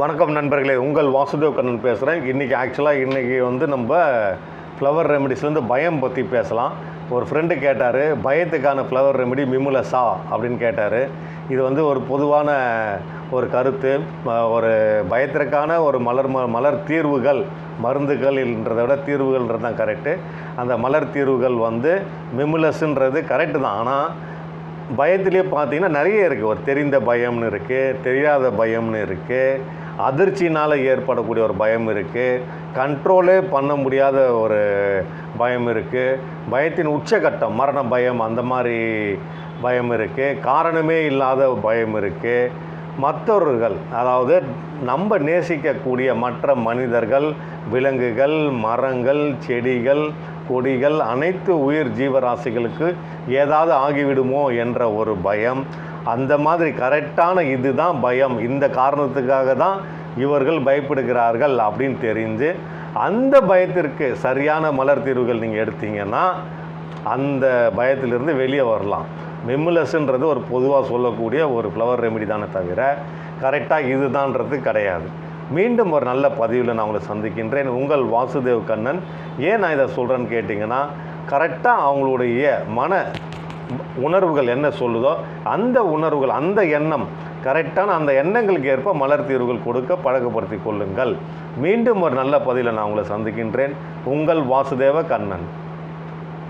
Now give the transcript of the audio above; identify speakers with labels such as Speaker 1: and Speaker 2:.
Speaker 1: வணக்கம் நண்பர்களே உங்கள் வாசுதேவ் கண்ணன் பேசுகிறேன் இன்றைக்கி ஆக்சுவலாக இன்றைக்கி வந்து நம்ம ஃப்ளவர் ரெமெடிஸ்லேருந்து பயம் பற்றி பேசலாம். ஒரு ஃப்ரெண்டு கேட்டார் பயத்துக்கான ஃப்ளவர் ரெமெடி மிமுலஸா அப்படின்னு கேட்டார். இது வந்து ஒரு பொதுவான ஒரு கருத்து. ஒரு பயத்திற்கான ஒரு மலர் ம மலர் தீர்வுகள் மருந்துகள்ன்றதை விட தீர்வுகள்ன்றது தான் கரெக்டு அந்த மலர் தீர்வுகள் வந்து மிமுலஸ்ன்றது கரெக்டு தான். ஆனால் பயத்திலே பார்த்தீங்கன்னா நிறைய இருக்குது ஒரு தெரிந்த பயம்னு இருக்குது தெரியாத பயம்னு இருக்குது அதிர்ச்சினால் ஏற்படக்கூடிய ஒரு பயம் இருக்குது கண்ட்ரோலே பண்ண முடியாத ஒரு பயம் இருக்குது பயத்தின் உச்சகட்டம் மரண பயம் அந்த மாதிரி பயம் இருக்குது காரணமே இல்லாத பயம் இருக்குது மற்றவர்கள் அதாவது நம்ம நேசிக்கக்கூடிய மற்ற மனிதர்கள் விலங்குகள் மரங்கள் செடிகள் கொடிகள் அனைத்து உயிர் ஜீவராசிகளுக்கு ஏதாவது ஆகிவிடுமோ என்ற ஒரு பயம் அந்த மாதிரி கரெக்டான இதுதான் பயம். இந்த காரணத்துக்காக தான் இவர்கள் பயப்படுகிறார்கள் அப்படின்னு தெரிஞ்சு அந்த பயத்திற்கு சரியான மலர் தீர்வுகள் நீங்கள் எடுத்தீங்கன்னா அந்த பயத்திலிருந்து வெளியே வரலாம். மெம்முலஸ்ன்றது ஒரு பொதுவாக சொல்லக்கூடிய ஒரு ஃப்ளவர் ரெமெடி தானே தவிர கரெக்டாக இதுதான்றது கிடையாது. மீண்டும் ஒரு நல்ல பதிவில் நான் உங்களை சந்திக்கின்றேன். உங்கள் வாசுதேவ் கண்ணன் ஏன் நான் இதை சொல்கிறேன்னு கேட்டிங்கன்னா கரெக்டாக அவங்களுடைய மன உணர்வுகள் என்ன சொல்லுதோ அந்த உணர்வுகள் அந்த எண்ணம் கரெக்டான அந்த எண்ணங்களுக்கு ஏற்ப மலர் தீர்வுகள் கொடுக்க பழக்கப்படுத்திக் கொள்ளுங்கள். மீண்டும் ஒரு நல்ல பதிலை நான் உங்களை சந்திக்கின்றேன். உங்கள் வாசுதேவ கண்ணன்.